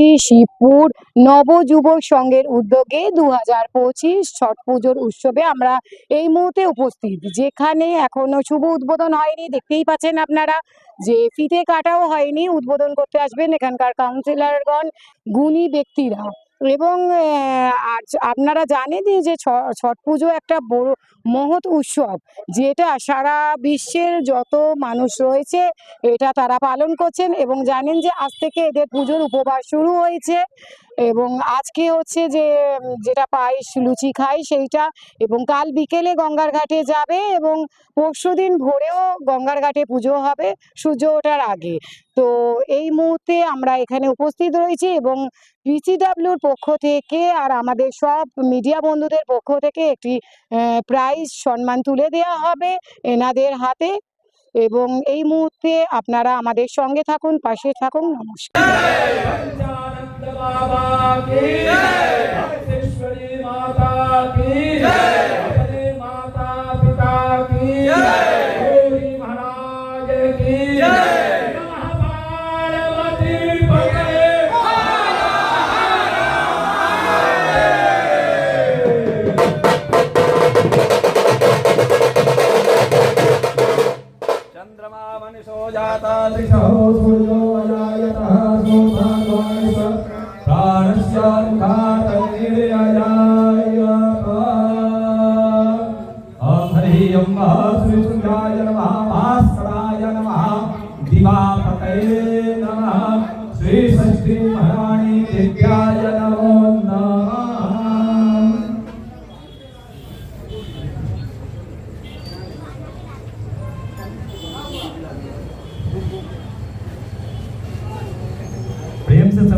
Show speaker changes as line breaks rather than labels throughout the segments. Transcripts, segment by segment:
করছি শিবপুর নবযুবক সংঘের উদ্যোগে দু হাজার পঁচিশ ছট পুজোর উৎসবে আমরা এই মুহূর্তে উপস্থিত। যেখানে এখনও শুভ উদ্বোধন হয়নি, দেখতেই পাচ্ছেন আপনারা। যে ফিতে কাটাও হয়নি, উদ্বোধন করতে আসবেন এখানকার কাউন্সিলরগণ গুণী ব্যক্তিরা। এবং আপনারা জানেনই যে ছট পুজো একটা বড় মহৎ উৎসব, যেটা সারা বিশ্বের যত মানুষ রয়েছে এটা তারা পালন করছেন এবং জানেন যে আজ থেকে এদের পুজোর উপবাস শুরু হয়েছে এবং আজকে হচ্ছে যে, যেটা পায়েস লুচি খাই সেইটা এবং কাল বিকেলে গঙ্গার ঘাটে যাবে এবং পরশু দিন ভোরেও গঙ্গার ঘাটে পুজো হবে সূর্য ওঠার আগে। তো এই মুহূর্তে আমরা এখানে উপস্থিত রয়েছি এবং পিসিডাব্লিউর পক্ষ থেকে আর আমাদের সব মিডিয়া বন্ধুদের পক্ষ থেকে একটি প্রাইজ সম্মান তুলে দেওয়া হবে এনাদের হাতে এবং এই মুহূর্তে আপনারা আমাদের সঙ্গে থাকুন, পাশে থাকুন, নমস্কার।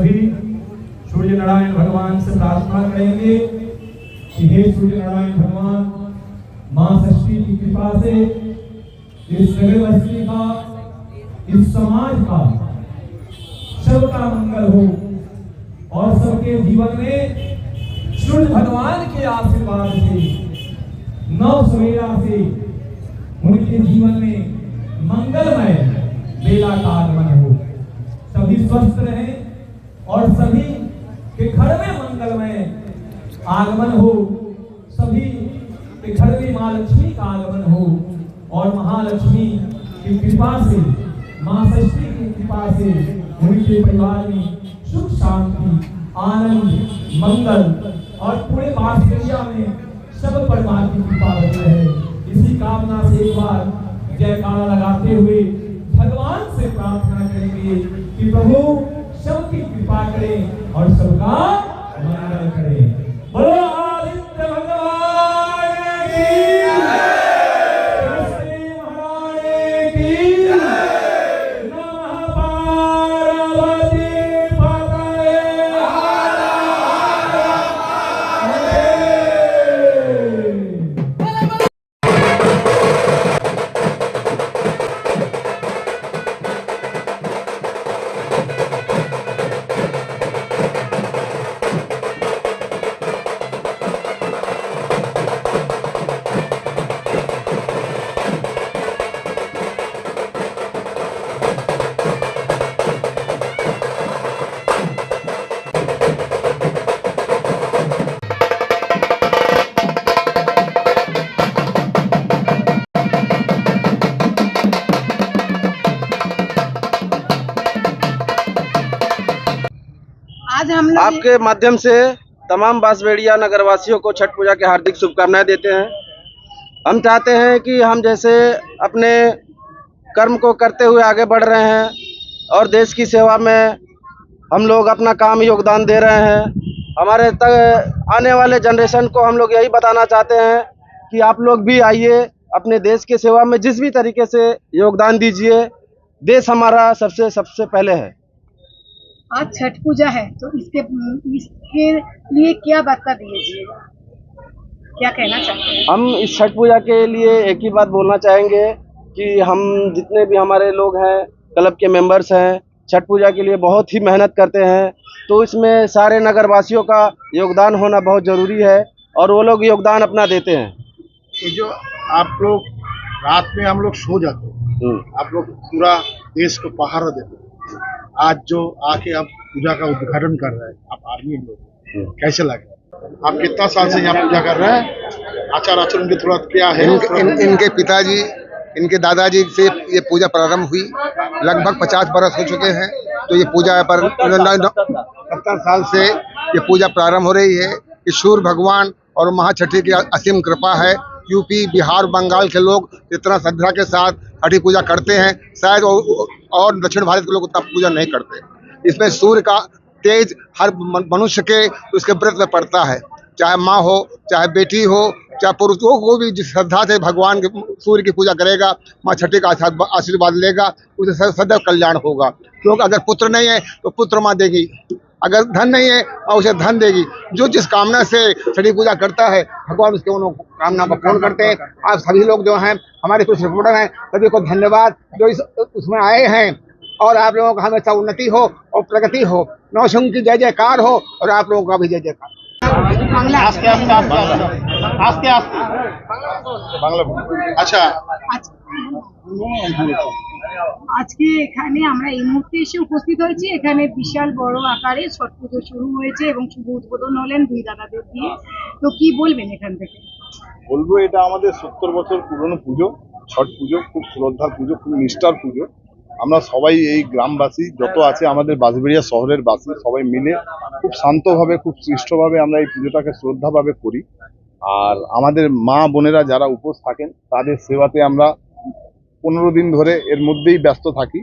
सभी सूर्य नारायण भगवान से प्रार्थना करेंगे कि हे सूर्य नारायण भगवान, माँ षष्ठी की कृपा से इस नगर बस्ती का, इस समाज का सबका मंगल हो और सबके जीवन में सूर्य भगवान के आशीर्वाद से, नव सवेरा से उनके जीवन में मंगलमय बेला का आगमन हो। सभी स्वस्थ रहें। और सभी के घर में मंगलमय आगमन हो। सभी के घर में माँ लक्ष्मी का आगमन हो। और महालक्ष्मी की कृपा से, माँ की कृपा से उनके परिवार में सुख, शांति, आनंद, मंगल और पूरे वास्तविया में सब परिवार की कृपा बनी रहे इसी कामना से एक बार जयकारा लगाते हुए भगवान से प्रार्थना करेंगे कि प्रभु सबकी कृपा करें और सबका मंगल करें। बोलो
आपके माध्यम से तमाम बांसबेड़िया नगरवासियों को छठ पूजा की हार्दिक शुभकामनाएँ देते हैं। हम चाहते हैं कि हम जैसे अपने कर्म को करते हुए आगे बढ़ रहे हैं और देश की सेवा में हम लोग अपना काम योगदान दे रहे हैं। हमारे तक आने वाले जनरेशन को हम लोग यही बताना चाहते हैं कि आप लोग भी आइए, अपने देश की सेवा में जिस भी तरीके से योगदान दीजिए। देश हमारा सबसे सबसे पहले है।
आज छठ पूजा है तो इसके इसके लिए क्या वार्ता दीजिएगा क्या कहना चाहते हैं?
हम इस छठ पूजा के लिए एक ही बात बोलना चाहेंगे कि हम जितने भी हमारे लोग हैं क्लब के मेंबर्स हैं छठ पूजा के लिए बहुत ही मेहनत करते हैं तो इसमें सारे नगरवासियों का योगदान होना बहुत ज़रूरी है और वो लोग योगदान अपना देते हैं।
ये जो आप लोग रात में हम लोग सो जाते हैं
हम्म,
आप लोग पूरा देश को पहारा देते हैं। आज जो आके अब पूजा का उद्घाटन कर रहे हैं आप आर्मी लोग कैसे लगे आप कितना साल से यहाँ पूजा कर रहे हैं? आचार आचरण के थोड़ा क्या है?
इन, इन, इनके पिताजी इनके दादाजी से ये पूजा प्रारंभ हुई। लगभग पचास बरस हो चुके हैं तो ये पूजा पर सत्तर साल से ये पूजा प्रारंभ हो रही है। कि सूर्य भगवान और महाछठी की असीम कृपा है। यूपी बिहार बंगाल के लोग इतना श्रद्धा के साथ छठी पूजा करते हैं। शायद और- दक्षिण भारत के लोग उतना पूजा नहीं करते। इसमें सूर्य का तेज हर मनुष्य के उसके व्रत में पड़ता है। चाहे माँ हो, चाहे बेटी हो, चाहे पुरुषों को भी जिस श्रद्धा से भगवान के सूर्य की पूजा करेगा, माँ छठी का आशीर्वाद लेगा, उसे सद- सदैव कल्याण होगा। क्योंकि अगर पुत्र नहीं है तो पुत्र माँ देगी। अगर धन नहीं है और उसे धन देगी। जो जिस कामना से छठी पूजा करता है भगवान उसके उन कामना को पूर्ण करते हैं। आप सभी लोग जो हैं हमारे कुछ रिपोर्टर हैं सभी को धन्यवाद। जो इस उसमें आए हैं और आप लोगों का हमेशा उन्नति हो और प्रगति हो। नौशंग की जय जयकार हो और आप लोगों का भी जय जयकार।
अच्छा।
আজকে এখানে আমরা এই মুহূর্তে এসে উপস্থিত হয়েছি। এখানে বিশাল বড় আকারে ছট পুজো শুরু হয়েছে এবং শুভ উদ্বোধন হলেন দুই দাদাদের দিয়ে তো কি বলবেন এখান থেকে?
বলব, এটা আমাদের সত্তর বছর পুরনো পুজো, ছট পুজো, খুব শ্রদ্ধার পুজো, খুব নিষ্ঠার পুজো। আমরা সবাই এই গ্রামবাসী, যত আছে আমাদের বাঁশবেড়িয়া শহরের বাসী, সবাই মিলে খুব শান্তভাবে, খুব সৃষ্টভাবে আমরা এই পুজোটাকে শ্রদ্ধাভাবে করি। আর আমাদের মা বোনেরা যারা উপোস থাকেন, তাদের সেবাতে আমরা পনেরো দিন ধরে এর মধ্যেই ব্যস্ত থাকি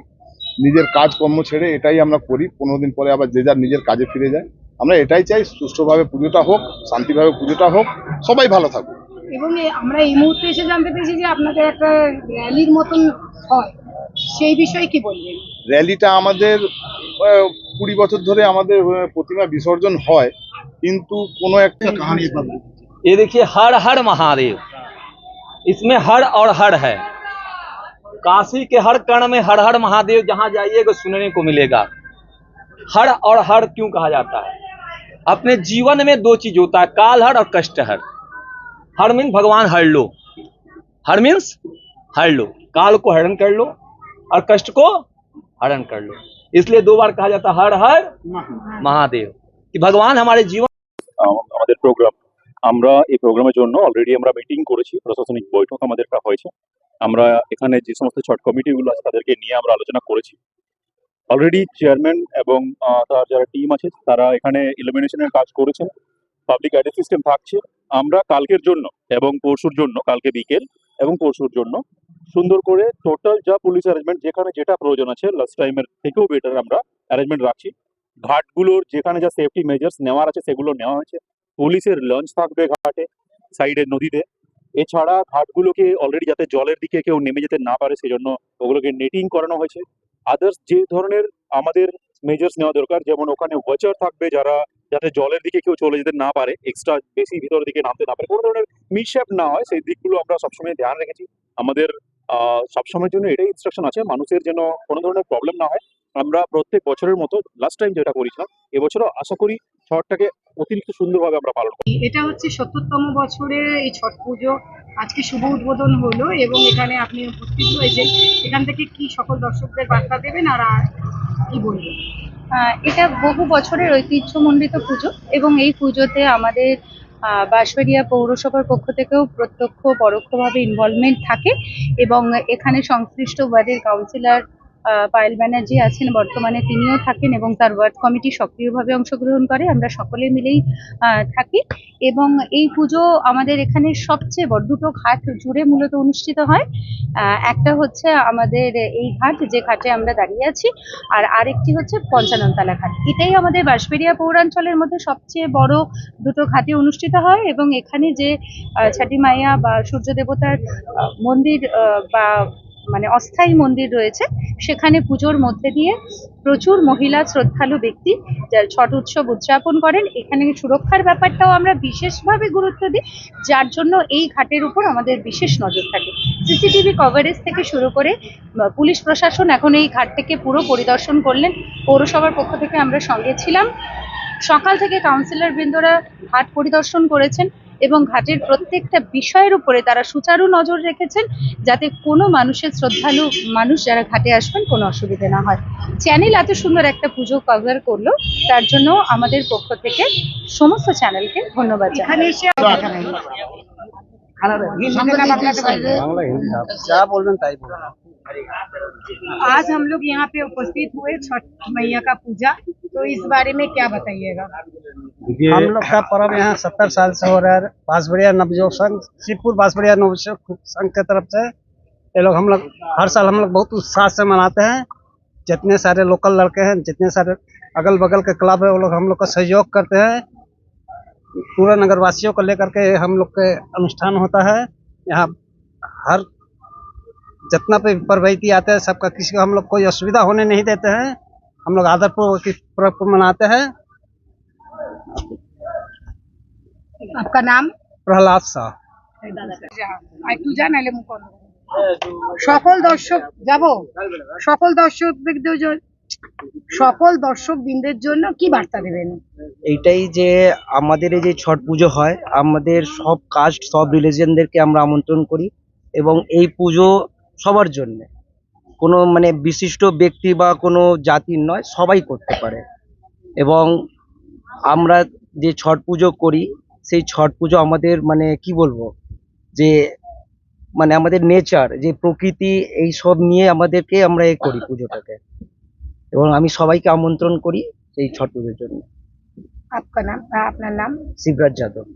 নিজের কাজকর্ম ছেড়ে এটাই আমরা করি পনেরো দিন পরে আবার যে যার নিজের কাজে ফিরে যায় আমরা এটাই চাই সুষ্ঠুভাবে পুজোটা হোক শান্তিভাবে পুজোটা হোক সবাই ভালো থাকুক
এবং এ- আমরা এই মুহূর্তে এসে জানতে পেরেছি যে আপনাদের একটা র্যালির মতন হয় সেই বিষয়ে কি বলবেন
র্যালিটা আমাদের আহ, কুড়ি বছর ধরে আমাদের আহ, প্রতিমা বিসর্জন হয় কিন্তু কোনো একটা
कहानी एक बार बोलिए।
ये देखिए हर हर महादेव इसमें हर और हर है काशी के हर कण में हर हर महादेव जहां जाइएगा सुनने को मिलेगा हर और हर क्यों कहा जाता है अपने जीवन में दो चीज होता है काल हर और कष्ट हर हर मीन भगवान हर लो हर मीन्स हर लो काल को हरण कर लो और कष्ट को हरण कर लो इसलिए दो बार कहा जाता है हर हर महादेव कि भगवान हमारे जीवन
আম- আমাদের প্রোগ্রাম আমরা এই প্রোগ্রামের জন্য অলরেডি আমরা মিটিং করেছি প্রশাসনিক বৈঠক আমাদের একটা হয়েছে আমরা এখানে যে সমস্ত শর্ট কমিটিগুলো আছে তাদেরকে নিয়ে আমরা আলোচনা করেছি। অলরেডি চেয়ারম্যান এবং তার যারা টিম আছে, তারা এখানে ইলুমিনেশনের কাজ করেছেন। পাবলিক অ্যাড্রেস সিস্টেম থাকছে। আমরা কালকের জন্য এবং পরশুর জন্য, কালকে বিকেল এবং পরশুর জন্য সুন্দর করে টোটাল যা পুলিশ অ্যারেঞ্জমেন্ট যেখানে যেটা প্রয়োজন আছে লাস্ট টাইমের থেকেও বেটার আমরা অ্যারেঞ্জমেন্ট রাখছি। ঘাটগুলোর যেখানে যা সেফটি মেজার্স নেওয়ার আছে, সেগুলো নেওয়া হয়েছে। পুলিশের লঞ্চ থাকবে ঘাটে সাইডে নদীতে। এছাড়া ঘাটগুলোকে অলরেডি যাতে জলের দিকে কেউ নেমে যেতে না পারে, সেজন্য ওগুলোকে নেটিং করানো হয়েছে। আদার্স যে ধরনের আমাদের মেজার্স নেওয়া দরকার, যেমন ওখানে ওয়াচার থাকবে যারা, যাতে জলের দিকে কেউ চলে যেতে না পারে এক্সট্রা বেশি ভিতরের দিকে নামতে না পারে। কোনো ধরনের মিসশেপ না হয়, সেই দিকগুলো আমরা সবসময় ধ্যান রেখেছি। আমাদের সবসময়ের জন্য এটাই ইনস্ট্রাকশন আছে, মানুষের যেন কোনো ধরনের প্রবলেম না হয়। আমরা প্রত্যেক বছরের মতো লাস্ট টাইম যেটা করেছিলাম এবছরও আশা করি শহরটাকে অতিরিক্ত সুন্দরভাবে আমরা পালন করি
এটা হচ্ছে সত্তরতম বছরের এই ছট পুজো। আজকে শুভ উদ্বোধন হলো এবং এখানে আপনি উপস্থিত হয়েছেন। এখান থেকে কি সকল দর্শকদের বার্তা দেবেন আর আর কি বলবেন?
আহ, এটা বহু বছরের ঐতিহ্যমণ্ডিত পুজো এবং এই পুজোতে আমাদের আহ, বাঁশবেড়িয়া পৌরসভার পক্ষ থেকেও প্রত্যক্ষ পরোক্ষভাবে ইনভলভমেন্ট থাকে এবং এখানে সংশ্লিষ্ট ওয়ার্ডের কাউন্সিলর পায়েল ব্যানার্জি আছেন, বর্তমানে তিনিও থাকেন এবং তার ওয়ার্ড কমিটি সক্রিয়ভাবে অংশগ্রহণ করে। আমরা সকলে মিলেই থাকি এবং এই পুজো আমাদের এখানে সবচেয়ে বড়, দুটো ঘাট জুড়ে মূলত অনুষ্ঠিত হয়। একটা হচ্ছে আমাদের এই ঘাট, যে ঘাটে আমরা দাঁড়িয়ে আছি, আর আরেকটি হচ্ছে পঞ্চাননতলা ঘাট। এটাই আমাদের বাঁশবেড়িয়া পৌরাঞ্চলের মধ্যে সবচেয়ে বড় দুটো ঘাটে অনুষ্ঠিত হয় এবং এখানে যে ছাটি মাইয়া বা সূর্য দেবতার মন্দির বা মানে অস্থায়ী মন্দির রয়েছে। সেখানে পুজোর মধ্যে দিয়ে প্রচুর মহিলা শ্রদ্ধালু ব্যক্তি যারা ছট উৎসব উদযাপন করেন। এখানে সুরক্ষার ব্যাপারটাও আমরা বিশেষভাবে গুরুত্ব দিই, যার জন্য এই ঘাটের উপর আমাদের বিশেষ নজর থাকে। সিসিটিভি কভারেজ থেকে শুরু করে পুলিশ প্রশাসন এখন এই ঘাটটিকে পুরো পরিদর্শন করলেন। পৌরসভার পক্ষ থেকে আমরা সঙ্গে ছিলাম। সকাল থেকে কাউন্সিলর বৃন্দরা ঘাট পরিদর্শন করেছেন। এবং ঘাটের প্রত্যেকটা বিষয়ের উপরে তারা সুচারু নজর রেখেছেন যাতে কোনো মানুষের শ্রদ্ধালু মানুষ যারা ঘাটে আসবেন কোনো অসুবিধে না হয় চ্যানেল এত সুন্দর একটা পুজো কভার করলো তার জন্য আমাদের পক্ষ থেকে সমস্ত চ্যানেলকে ধন্যবাদ জানাই
এখানে এসে हिंदी का मतलब तो बताइए।
क्या बोल रहे हैं
आज हम लोग यहाँ पे उपस्थित हुए छठ मैया का पूजा तो इस बारे में क्या बताइएगा
हम लोग का पर्व यहाँ सत्तर साल से हो रहा है। बांसबड़िया नवयुवक संघ, शिवपुर बांसबड़िया नवयुवक संघ के तरफ़ से ये लोग हम लोग हर साल हम लोग बहुत उत्साह से मनाते हैं। जितने सारे लोकल लड़के हैं, जितने सारे अगल बगल के क्लब है, वो लोग हम लोग का सहयोग करते हैं। पूरे नगरवासियों को लेकर के हम लोग के अनुष्ठान होता है। यहाँ हर जितना पे पर्वैती आते हैं, सबका किसी को हम लोग कोई असुविधा होने नहीं देते हैं। हम लोग आदरपूर्वक पर्व मनाते हैं।
आपका नाम
प्रहलाद शाह
আর একটু জানালে মুখ বন্ধ করো। সকল দর্শক যাব সকল দর্শক সকল দর্শক বৃন্দের জন্য কি বার্তা দেবেন
এইটাই যে আমাদের এই যে ছট পুজো হয় আমাদের সব কাস্ট সব রিলিজিয়নদেরকে আমরা আমন্ত্রণ করি এবং এই পুজো সবার জন্য কোনো মানে বিশিষ্ট ব্যক্তি বা কোনো জাতির নয় সবাই করতে পারে এবং আমরা যে ছট পুজো করি সেই ছট পুজো আমাদের মানে কি বলব? যে মানে আমাদের নেচার যে প্রকৃতি এই সব নিয়ে আমাদেরকে আমরা এ করি পুজোটাকে। এবং আমি সবাইকে আমন্ত্রণ করি সেই ছট পুজোর জন্য।
আপনার নাম?
শিবরাজ যাদব।